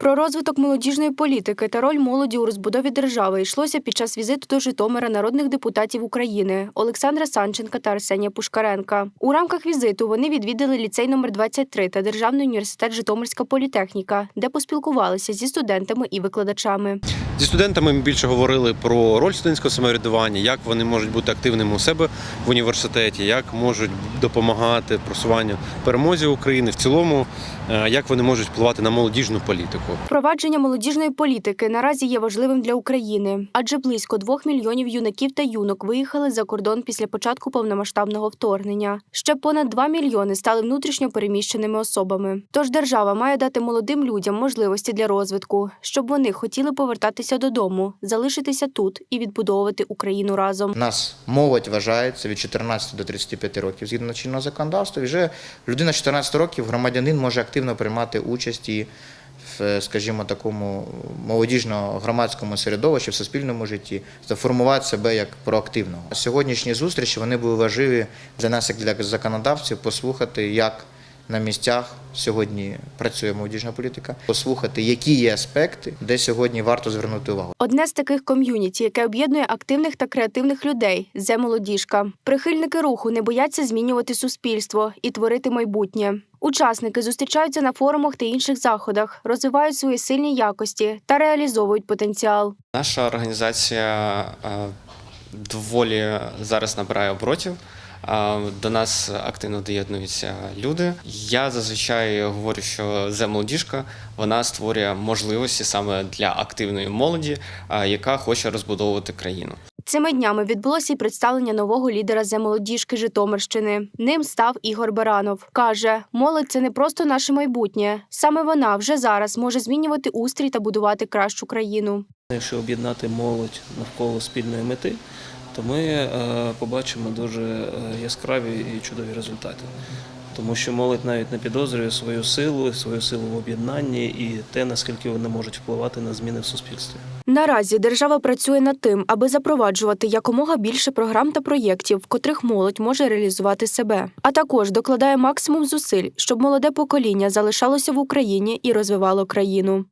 Про розвиток молодіжної політики та роль молоді у розбудові держави йшлося під час візиту до Житомира народних депутатів України Олександра Санченка та Арсенія Пушкаренка. У рамках візиту вони відвідали ліцей номер 23 та Державний університет Житомирська політехніка, де поспілкувалися зі студентами і викладачами. Зі студентами ми більше говорили про роль студентського самоврядування, як вони можуть бути активними у себе в університеті, як можуть допомагати просуванню перемозі України в цілому, е, як вони можуть впливати на молодіжну політику. Впровадження молодіжної політики наразі є важливим для України, адже близько двох мільйонів юнаків та юнок виїхали за кордон після початку повномасштабного вторгнення. Ще понад 2 мільйони стали внутрішньо переміщеними особами. Тож держава має дати молодим людям можливості для розвитку, щоб вони хотіли повертатися додому, залишитися тут і відбудовувати Україну разом. Нас молодь вважається від 14 до 35 років згідно чинного законодавства. Вже людина 14 років, громадянин може активно приймати участь і в, скажімо, такому молодіжно-громадському середовищі, в суспільному житті, формувати себе як проактивного. Сьогоднішні зустрічі вони були важливі для нас, як для законодавців, послухати, як на місцях сьогодні працює молодіжна політика, послухати, які є аспекти, де сьогодні варто звернути увагу. Одне з таких ком'юніті, яке об'єднує активних та креативних людей зе молодіжка. Прихильники руху не бояться змінювати суспільство і творити майбутнє. Учасники зустрічаються на форумах та інших заходах, розвивають свої сильні якості та реалізовують потенціал. Наша організація е, доволі зараз набирає оборотів. До нас активно доєднуються люди. Я зазвичай говорю, що «Зе-молодіжка» вона створює можливості саме для активної молоді, яка хоче розбудовувати країну. Цими днями відбулося й представлення нового лідера зе молодіжки Житомирщини. Ним став Ігор Баранов. Каже, молодь це не просто наше майбутнє. Саме вона вже зараз може змінювати устрій та будувати кращу країну. Якщо об'єднати молодь навколо спільної мети, то ми е, побачимо дуже е, яскраві і чудові результати. Тому що молодь навіть не підозрює свою силу, свою силу в об'єднанні і те, наскільки вони можуть впливати на зміни в суспільстві. Наразі держава працює над тим, аби запроваджувати якомога більше програм та проєктів, в котрих молодь може реалізувати себе, а також докладає максимум зусиль, щоб молоде покоління залишалося в Україні і розвивало країну.